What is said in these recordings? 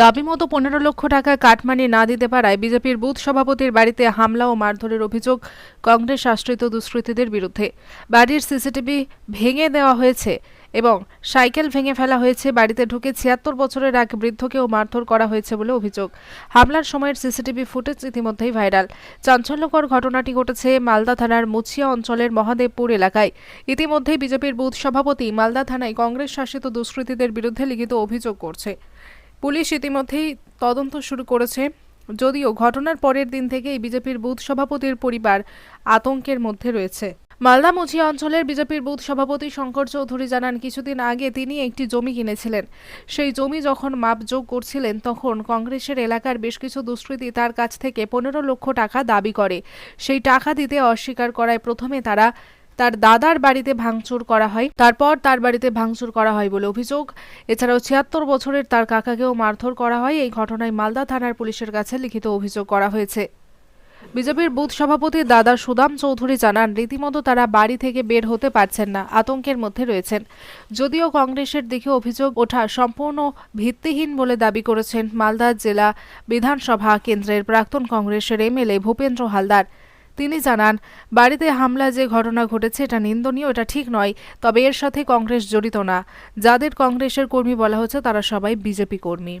দাবি মতো পনেরো লক্ষ টাকা কাটমানি না দিতে পারায় বিজেপির বুথ সভাপতির বাড়িতে হামলা ও মারধরের অভিযোগ কংগ্রেস আশ্রিত দুষ্কৃতীদের বিরুদ্ধে। বাড়ির সিসিটিভি ভেঙে দেওয়া হয়েছে এবং সাইকেল ভেঙে ফেলা হয়েছে। বাড়িতে ঢুকে ছিয়াত্তর বছরের এক বৃদ্ধকেও মারধর করা হয়েছে বলে অভিযোগ। হামলার সময়ের সিসিটিভি ফুটেজ ইতিমধ্যেই ভাইরাল। চাঞ্চল্যকর ঘটনাটি ঘটেছে মালদা থানার মুছিয়া অঞ্চলের মহাদেবপুর এলাকায়। ইতিমধ্যেই বিজেপির বুথ সভাপতি মালদা থানায় কংগ্রেস শাসিত দুষ্কৃতীদের বিরুদ্ধে লিখিত অভিযোগ করছে। পুলিশ ইতিমধ্যেই তদন্ত শুরু করেছে। যদিও ঘটনার পরের দিন থেকেই বিজেপির বুথ সভাপতির পরিবার আতঙ্কের মধ্যে রয়েছে। মালদা মুছিয়া অঞ্চলের বিজেপির বুথ সভাপতি শঙ্কর চৌধুরী জানান, কিছুদিন আগে তিনি একটি জমি কিনেছিলেন। সেই জমি যখন মাপযোগ করছিলেন, তখন কংগ্রেসের এলাকার বেশ কিছু দুষ্কৃতী তার কাছ থেকে পনেরো লক্ষ টাকা দাবি করে। সেই টাকা দিতে অস্বীকার করায় প্রথমে তারা তার দাদার বাড়িতে ভাঙচুর করা হয়, তারপর তার বাড়িতে ভাঙচুর করা হয় বলে অভিযোগ। এছাড়াও ছিয়াত্তর বছরের তার কাকাকেও মারধর করা হয়। এই ঘটনায় মালদা থানার পুলিশের কাছে লিখিত অভিযোগ করা হয়েছে। বিজেপির বুথ সভাপতি দাদা সুদাম চৌধুরী জানান, রীতিমতো তারা বাড়ি থেকে বের হতে পারছেন না, আতঙ্কের মধ্যে রয়েছেন। যদিও কংগ্রেসের দিকে অভিযোগ ওঠা সম্পূর্ণ ভিত্তিহীন বলে দাবি করেছেন মালদা জেলা বিধানসভা কেন্দ্রের প্রাক্তন কংগ্রেসের এমএলএ ভূপেন্দ্র হালদার। তিনি জানান, বাড়িতে হামলা যে ঘটনা ঘটেছে এটা নিন্দনীয়, এটা ঠিক নয়, তবে এর সাথে কংগ্রেস জড়িত না। যাদের কংগ্রেসের কর্মী বলা হচ্ছে, তারা সবাই বিজেপি কর্মী।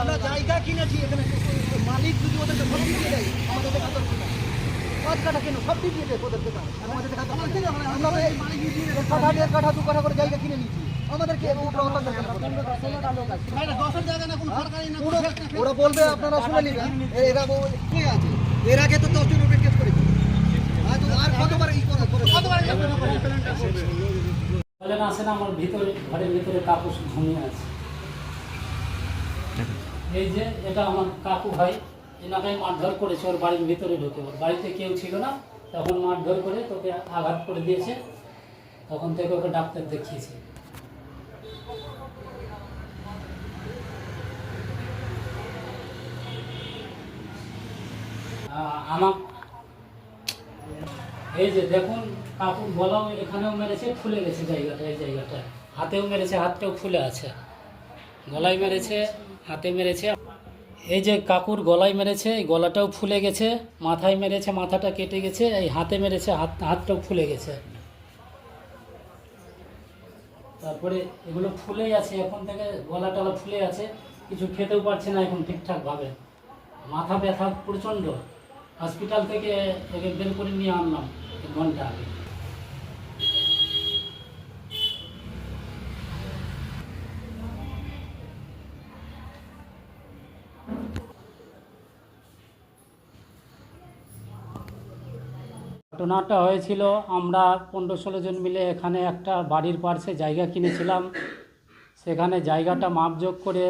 আমরা জায়গা কিনেছি এখানে। মালিক যদি ওদেরকে সব দিয়ে দেয় আমাদের দেখা দরকার পাঁচ কাঠা কেন? সব দিয়ে দেয় ওদের দেখা। আমাদের দেখা দরকার আমরা তো এই এক কাঠা দেড় কাঠা দু কাঠা করে জায়গা কিনে নিয়েছি। আমাদেরকে। ওরা- ওরা বলবে আপনারা শুনে নেবেন এরা বল- কে আছে? এর আগে তো দশ জন কেস করেছে। আর কতবার ই করে করে- কতবার ই করে- আসে না আমার ভিতরে ঘরের ভিতরে কাপড় ঘুমিয়ে আছে। এই যে, এটা আমার কাকু ভাই, এনাকে মারধর করেছে, ওর বাড়ির ভিতরে ঢুকে। ওর বাড়িতে কেউ ছিল না, তখন মারধর করে তোকে আঘাত করে দিয়েছে। তখন থেকে ওকে ডাক্তার দেখিয়েছে। আমার এই যে দেখুন, কাকু গলাও এখানেও মেরেছে, ফুলে গেছে জায়গাটা, এই জায়গাটা হাতেও মেরেছে, হাতটাও ফুলে আছে। গলায় মেরেছে। হাতে মেরেছে। এই যে কাকুর গলায় মেরেছে, এই গলাটাও ফুলে গেছে, মাথায় মেরেছে, মাথাটা কেটে গেছে, এই হাতে মেরেছে, হাত, হাতটাও ফুলে গেছে। তারপরে এগুলো ফুলেই আছে, এখন থেকে গলা টলা ফুলে আছে, কিছু খেতেও পারছে না এখন ঠিকঠাকভাবে। মাথা ব্যথা প্রচণ্ড। হসপিটাল থেকে একে বের করে নিয়ে আনলাম ঘণ্টা আগে। ঘটনাটা হয়েছিল, আমরা পনেরো ষোলো জন মিলে এখানে একটা বাড়ির পার্শ্বে জায়গা কিনেছিলাম। সেখানে জায়গাটা মাপযোগ করে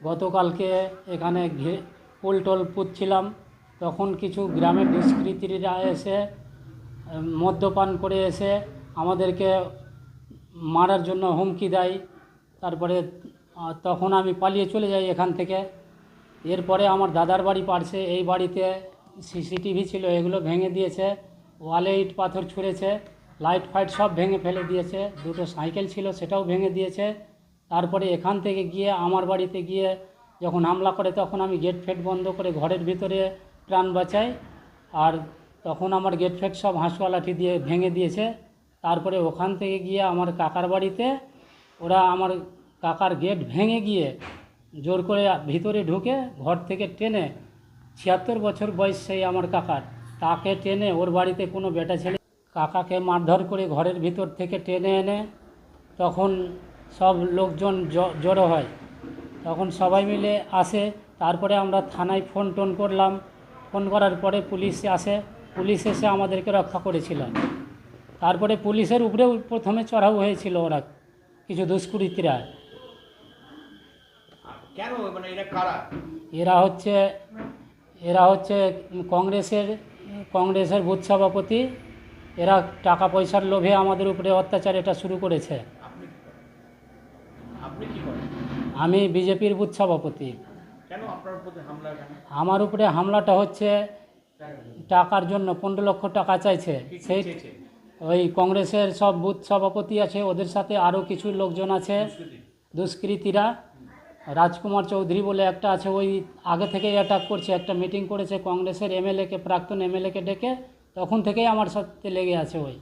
গতকালকে এখানে পোল টোল পুঁতছিলাম। তখন কিছু গ্রামের দুষ্কৃতীরা এসে মদ্যপান করে এসে আমাদেরকে মারার জন্য হুমকি দেয়। তারপরে তখন আমি পালিয়ে চলে যাই এখান থেকে। এরপরে আমার দাদার বাড়ি পাড়ছে এই বাড়িতে সিসিটিভি ছিল, এগুলো ভেঙে দিয়েছে। ওয়ালে ইট পাথর ছুঁড়েছে, লাইট ফাইট সব ভেঙে ফেলে দিয়েছে, দুটো সাইকেল ছিল সেটাও ভেঙে দিয়েছে। তারপরে এখান থেকে গিয়ে আমার বাড়িতে গিয়ে যখন হামলা করে তখন আমি গেট ফেট বন্ধ করে ঘরের ভিতরে প্রাণ বাঁচাই। আর তখন আমার গেট ফেট সব হাঁসুয়া লাঠি দিয়ে ভেঙে দিয়েছে। তারপরে ওখান থেকে গিয়ে আমার কাকার বাড়িতে ওরা আমার কাকার গেট ভেঙে গিয়ে জোর করে ভিতরে ঢুকে ঘর থেকে টেনে ছিয়াত্তর বছর বয়স সেই আমার কাকার তাকে টেনে ওর বাড়িতে কোনো বেটা ছেলে কাকাকে মারধর করে ঘরের ভিতর থেকে টেনে এনে তখন সব লোকজন জড়ো হয়। তখন সবাই মিলে আসে। তারপরে আমরা থানায় ফোন টোন করলাম। ফোন করার পরে পুলিশ আসে। পুলিশ এসে আমাদেরকে রক্ষা করেছিল। তারপরে পুলিশের উপরেও প্রথমে চড়াও হয়েছিল ওরা কিছু দুষ্কৃতীরা। কেন? মানে এরা হচ্ছে এরা হচ্ছে কংগ্রেসের কংগ্রেসের বুথ সভাপতি এরা টাকা পয়সার লোভে আমাদের উপরে অত্যাচার এটা শুরু করেছে। আমি বিজেপির বুথ সভাপতি। আমার উপরে হামলাটা হচ্ছে টাকার জন্য পনেরো লক্ষ টাকা চাইছে। সেই ওই কংগ্রেসের সব বুথ সভাপতি আছে ওদের সাথে আরও কিছু লোকজন আছে। দুষ্কৃতীরা। রাজকুমার চৌধুরী বলে একটা আছে ওই আগে থেকেই অ্যাটাক করছে একটা মিটিং করেছে কংগ্রেসের এমএলএকে প্রাক্তন এমএলএকে ডেকে তখন থেকেই আমার সাথে লেগে আছে ওই।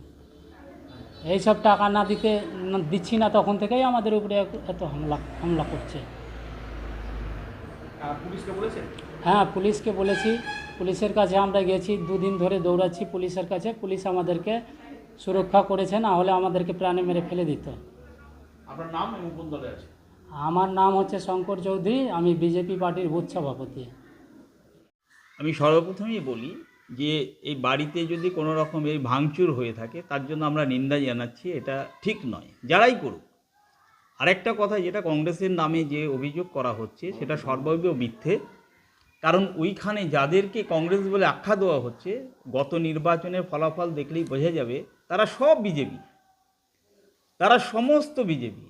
এইসব টাকা না দিতে দিচ্ছি না তখন থেকেই আমাদের উপরে এত হামলা হামলা করছে। হ্যাঁ পুলিশকে বলেছি। পুলিশের কাছে আমরা গেছি দুদিন ধরে দৌড়াচ্ছি পুলিশের কাছে। পুলিশ আমাদেরকে সুরক্ষা করেছে না হলে আমাদেরকে প্রাণে মেরে ফেলে দিত। আপনার নাম এবং কোন দলে আছে? আমার নাম হচ্ছে শঙ্কর চৌধুরী, আমি বিজেপি পার্টির বুথ সভাপতি। আমি সর্বপ্রথমেই বলি যে এই বাড়িতে যদি কোনো রকম এই ভাঙচুর হয়ে থাকে, তার জন্য আমরা নিন্দা জানাচ্ছি, এটা ঠিক নয়, যারাই করুক। আরেকটা কথা, যেটা কংগ্রেসের নামে যে অভিযোগ করা হচ্ছে, সেটা সর্বৈব মিথ্যে। কারণ ওইখানে যাদেরকে কংগ্রেস বলে আখ্যা দেওয়া হচ্ছে, গত নির্বাচনের ফলাফল দেখলেই বোঝা যাবে, তারা সব বিজেপি। তারা সমস্ত বিজেপি।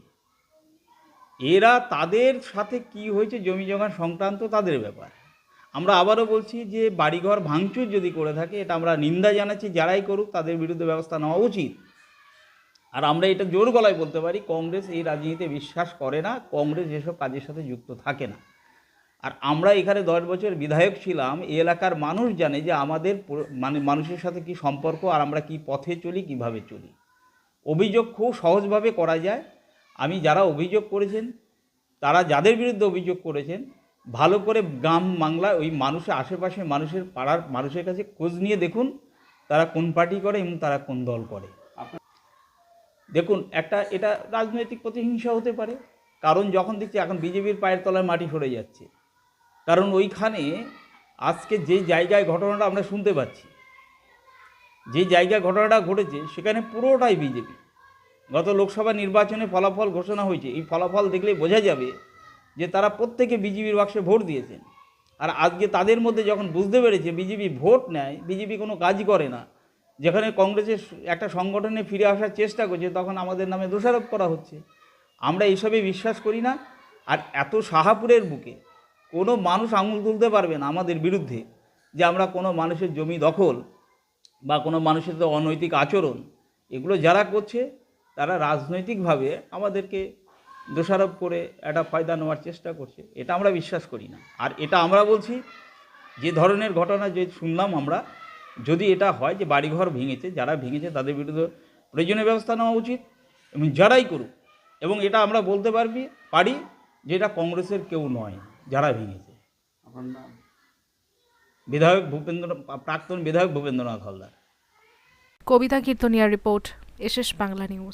এরা তাদের সাথে কি হয়েছে, জমি জমা সংক্রান্ত তাদের ব্যাপার। আমরা আবারও বলছি যে বাড়িঘর ভাঙচুর যদি করে থাকে, এটা আমরা নিন্দা জানাচ্ছি, যারাই করুক, তাদের বিরুদ্ধে ব্যবস্থা নেওয়া উচিত। আর আমরা এটা জোর গলায় বলতে পারি, কংগ্রেস এই রাজনীতিতে বিশ্বাস করে না, কংগ্রেস এসব কাজের সাথে যুক্ত থাকে না। আর আমরা এখানে দশ বছর বিধায়ক ছিলাম, এই এলাকার মানুষ জানে যে আমাদের মানে মানুষের সাথে কি সম্পর্ক, আর আমরা কি পথে চলি, কীভাবে চলি। অভিযোগ খুব সহজভাবে করা যায় আমি যারা অভিযোগ করেছেন, তারা যাদের বিরুদ্ধে অভিযোগ করেছেন, ভালো করে গ্রাম বাংলা ওই মানুষের আশেপাশে মানুষের পাড়ার মানুষের কাছে খোঁজ নিয়ে দেখুন, তারা কোন পার্টি করে এবং তারা কোন দল করে। দেখুন, একটা এটা রাজনৈতিক প্রতিহিংসা হতে পারে। কারণ যখন দেখছি এখন বিজেপির পায়ের তলায় মাটি সরে যাচ্ছে। কারণ ওইখানে আজকে যে জায়গায় ঘটনাটা আমরা শুনতে পাচ্ছি, যে জায়গায় ঘটনাটা ঘটেছে, সেখানে পুরোটাই বিজেপি। গত লোকসভা নির্বাচনে ফলাফল ঘোষণা হয়েছে। এই ফলাফল দেখলে বোঝা যাবে যে তারা প্রত্যেকে বিজেপির বাক্সে ভোট দিয়েছেন। আর আজকে তাদের মধ্যে যখন বুঝতে পেরেছে বিজেপি ভোট নেয়, বিজেপি কোনো কাজ করে না। যেখানে কংগ্রেসের একটা সংগঠনে ফিরে আসার চেষ্টা করছে, তখন আমাদের নামে দোষারোপ করা হচ্ছে। আমরা এইসবে বিশ্বাস করি না। আর এত শাহাপুরের বুকে কোনো মানুষ আঙুল তুলতে পারবে না আমাদের বিরুদ্ধে যে আমরা কোনো মানুষের জমি দখল বা কোনো মানুষের অনৈতিক আচরণ। এগুলো যারা করছে তারা রাজনৈতিকভাবে আমাদেরকে দোষারোপ করে একটা ফায়দা নেওয়ার চেষ্টা করছে। এটা আমরা বিশ্বাস করি না। আর এটা আমরা বলছি যে ধরনের ঘটনা যে শুনলাম আমরা যদি এটা হয় যে বাড়িঘর ভেঙেছে যারা ভেঙেছে তাদের বিরুদ্ধে প্রয়োজনীয় ব্যবস্থা নেওয়া উচিত এবং যারাই করুক। এবং এটা আমরা বলতে পারবি পারি যে এটা কংগ্রেসের কেউ নয় যারা ভেঙেছে। বিধায়ক ভূপেন্দ্র প্রাক্তন বিধায়ক ভূপেন্দ্রনাথ হালদার। কবিতা কীর্তনিয়ার রিপোর্ট এসএস বাংলা নিউজ।